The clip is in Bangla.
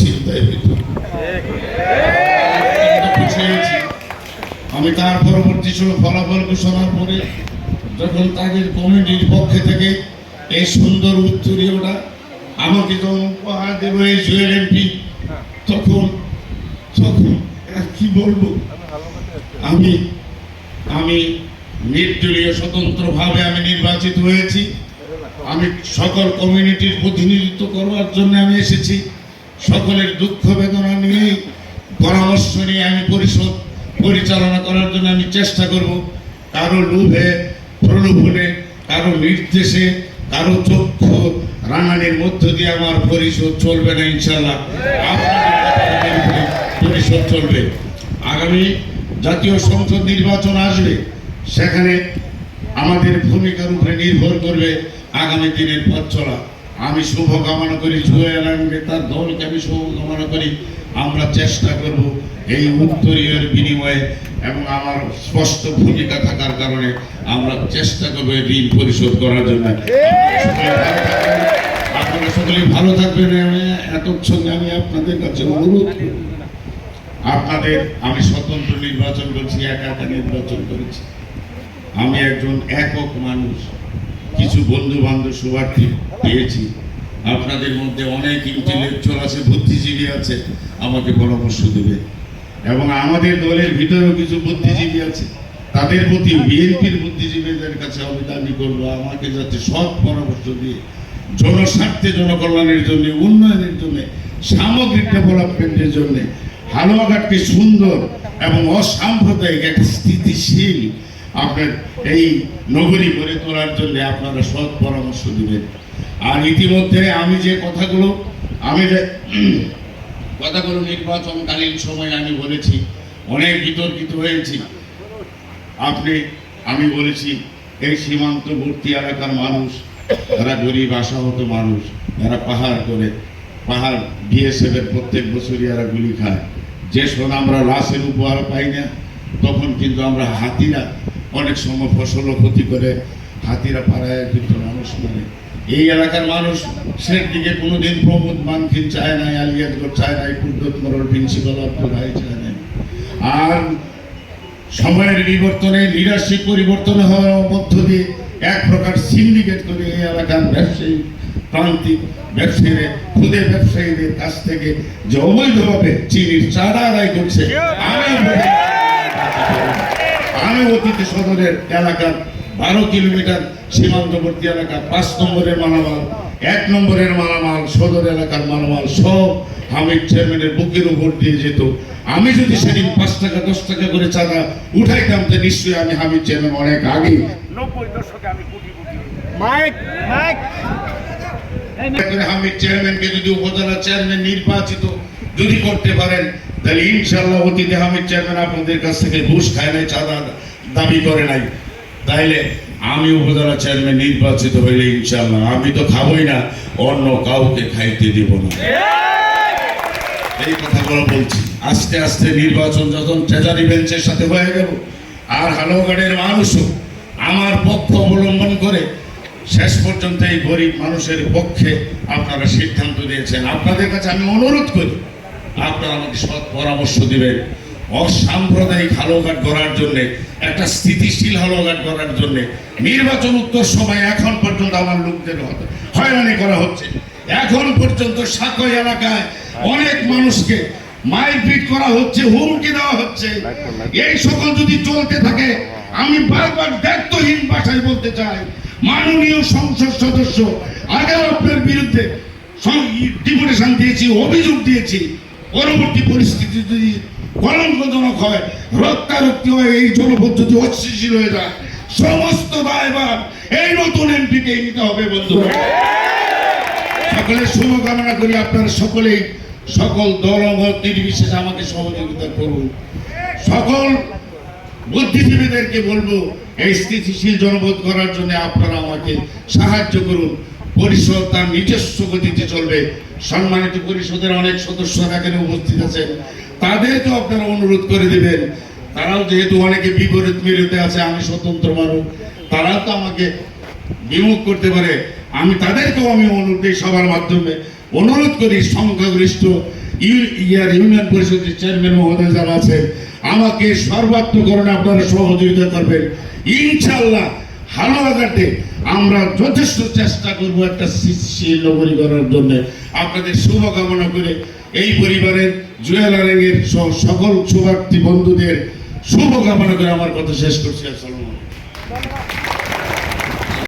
চিন্তায় ভিতর আমি তার পরবর্তী ফলাফল ঘোষণার পরে যখন তাদের কমিটির পক্ষে থেকে এই সুন্দর উত্তরীয়টা আমাকে যখন উপহার দেবো এই জুয়েল এমপি, তখন তখন কি বলব? আমি আমি নির্দলীয় স্বতন্ত্রভাবে আমি নির্বাচিত হয়েছি। আমি সকল কমিউনিটির প্রতিনিধিত্ব করবার জন্য আমি এসেছি। সকলের দুঃখ বেদনা নিয়ে পরামর্শ নিয়ে আমি পরিষদ পরিচালনা করার জন্য আমি চেষ্টা করব। কারও লোভে, প্রলোভনে, কারও নির্দেশে, কারও চক্ষু রানানির মধ্য দিয়ে আমার পরিষদ চলবে না ইনশাল্লাহ পরিষদ চলবে। আগামী জাতীয় সংসদ নির্বাচন আসবে, সেখানে আমাদের ভূমিকার উপরে নির্ভর করবে আগামী দিনের পথ চলা। আমি শুভ কামনা করি আহমেদ তার দলকে আমি শুভ কামনা করি। আমরা চেষ্টা করব এই উত্তরীয়ের বিনিময়ে এবং আমার স্পষ্ট ভূমিকা থাকার কারণে আমরা চেষ্টা করব ঋণ পরিশোধ করার জন্য। আপনারা সকলেই ভালো থাকবেন এত সঙ্গে আমি আপনাদের কাছে অনুরোধ আপনাদের, আমি স্বতন্ত্র নির্বাচন করছি একা একা নির্বাচন করেছি। আমি একজন একক মানুষ। কিছু বন্ধু বান্ধব শুভার্থী পেয়েছি। আপনাদের মধ্যে অনেক ইন্টেলেকচুয়াল আছে, বুদ্ধিজীবী আছে, আমাকে পরামর্শ দেবে এবং আমাদের দলের ভিতরেও কিছু বুদ্ধিজীবী আছে। তাদের প্রতি বিএনপির বুদ্ধিজীবীদের কাছে আমি দাবি করব, আমাকে যাতে সৎ পরামর্শ দিয়ে জনস্বার্থে, জনকল্যাণের জন্য, উন্নয়নের জন্য, সামগ্রিক ডেভেলপমেন্টের জন্য, হালুয়াঘাটকে সুন্দর এবং অসাম্প্রদায়িক, একটা স্থিতিশীল আপনার এই নগরী গড়ে তোলার জন্য আপনারা সৎ পরামর্শ দিবেন। আর ইতিমধ্যে আমি যে কথাগুলো, আমি যে কথাগুলো নির্বাচনকালীন সময় আমি বলেছি, অনেক বিতর্কিত হয়েছি। আপনি, আমি বলেছি, এই সীমান্তবর্তী এলাকার মানুষ, যারা গরিব আশাহত মানুষ, যারা পাহাড় করে, পাহাড় বিএসএফ এর প্রত্যেক বছরই এরা গুলি খায়। যে সময় আমরা লাশের উপহার পাই না, তখন কিন্তু আমরা হাতিরা অনেক সময় ফসলও ক্ষতি করে, হাতিরা পাড়ায় কিন্তু মানুষ মানে এই এলাকার মানুষ সে দিকে কোনোদিন প্রমোদ মানকিন চায় নাই আলিয়াতগর চায় নাই কুদ্দত মরল প্রিন্সিপাল আব্দুল ভাই চায় নাই। আর সময়ের বিবর্তনে লিডারশিপ পরিবর্তন হওয়ার মধ্য দিয়ে এক প্রকার সিন্ডিকেট করে এই এলাকার ব্যবসায়ী, প্রান্তিক ব্যবসায়ীরা খুদে ব্যবসায়ীদের কাছ থেকে যে অবৈধভাবে চিনির চাঁদা আদায় করছে। আমি আমি অতীতে সদরের এলাকার বারো কিলোমিটার সীমান্তবর্তী এলাকা পাঁচ নম্বরের মালামাল এক নম্বরের মালামাল সদর এলাকার মালামাল সব হামিদ চেয়ারম্যানের বুকের উপর দিয়ে যেত। আমি যদি সেদিন পাঁচ টাকা দশ টাকা করে চাঁদা উঠাইতাম তো নিশ্চয়ই আমি হামিদ চেয়ারম্যান অনেক আগে। নব্বই দশকে আমি কোটি কোটি। Mic mic. হামিদ চেয়ারম্যানকে যদি উপজেলা চেয়ারম্যান নির্বাচিত যদি করতে পারেন তাহলে ইনশাল্লাহ অতীতে হামিদ চেয়ারম্যান আপনাদের কাছ থেকে ঘুষ খায় নাই, চাঁদা দাবি করে নাই। তাইলে আমি উপজেলা চেয়ারম্যান নির্বাচিত হইলে ইনশাল্লাহ আমি তো খাবই না, অন্য কাউকে খাইতে দিব না। এই কথাগুলো বলছি, আস্তে আস্তে নির্বাচন যখন ট্রেজারি বেঞ্চের সাথে হয়ে গেল, আর হালোগাড়ের মানুষও আমার পক্ষ অবলম্বন করে শেষ পর্যন্ত এই গরিব মানুষের পক্ষে আপনারা সিদ্ধান্ত দিয়েছেন। আপনাদের কাছে আমি অনুরোধ করি আপনারা আমাকে সৎ পরামর্শ দিবেন। অসাম্প্রদায়িক হালুঘাট গড়ার জন্য, একটা স্থিতিশীল হালুঘাট গড়ার জন্য, নির্বাচন উত্তর সময় এখন পর্যন্ত আমার লোকদের হয়রানি করা হচ্ছে। এখন পর্যন্ত সাকই এলাকায় অনেক মানুষকে মারপিট করা হচ্ছে, হুমকি দেওয়া হচ্ছে। এই সকল যদি চলতে থাকে, আমি বারবার দায়িত্বহীন ভাষায় বলতে চাই, মাননীয় সংসদ সদস্য আগে আপনার বিরুদ্ধে ডিপুটেশন দিয়েছি, অভিযোগ দিয়েছি পরবর্তী পরিস্থিতি যদি কলঙ্কজনক হয়, রক্তারক্তি হয়, এই জনপদ যদি হয়ে যায়। সমস্ত দায়ভার এই নতুন এমপিকে নিতে হবে বন্ধু সকলের শুভকামনা করি আপনারা সকলেই। সকল দলমত নির্বিশেষে আমাকে সহযোগিতা করুন। সকল বুদ্ধিজীবীদেরকে বলব, এই স্থিতিশীল জনবোধ করার জন্য আপনারা আমাকে সাহায্য করুন। পরিষদ তার নিজস্ব গতিতে চলবে। সম্মানিত পরিষদের অনেক সদস্যরা এখানে উপস্থিত আছেন। তাদেরকে আপনারা অনুরোধ করে দিবেন। তারাও যেহেতু অনেকে বিপরীত মিলিতে আছে, আমি স্বতন্ত্র মানুষ, তারাও তো আমাকে বিমুখ করতে পারে। আমি তাদেরকেও আমি অনুরোধ সবার মাধ্যমে। অনুরোধ করি সংখ্যাগরিষ্ঠ ইয়ার ইউনিয়ন পরিষদের চেয়ারম্যান মহোদয় যারা আছেন, আমাকে সর্বাত্মকরণে আপনারা সহযোগিতা করবেন। ইনশাল্লাহ হালুয়াঘাটে আমরা যথেষ্ট চেষ্টা করব একটা সৃষ্টিশীল নগরী করার জন্য। আপনাদের শুভকামনা করে এই পরিবারের জুয়েল আরেঙ্গের সহ সকল শুভার্থী বন্ধুদের শুভকামনা করে আমার কথা শেষ করছি। আসসালামু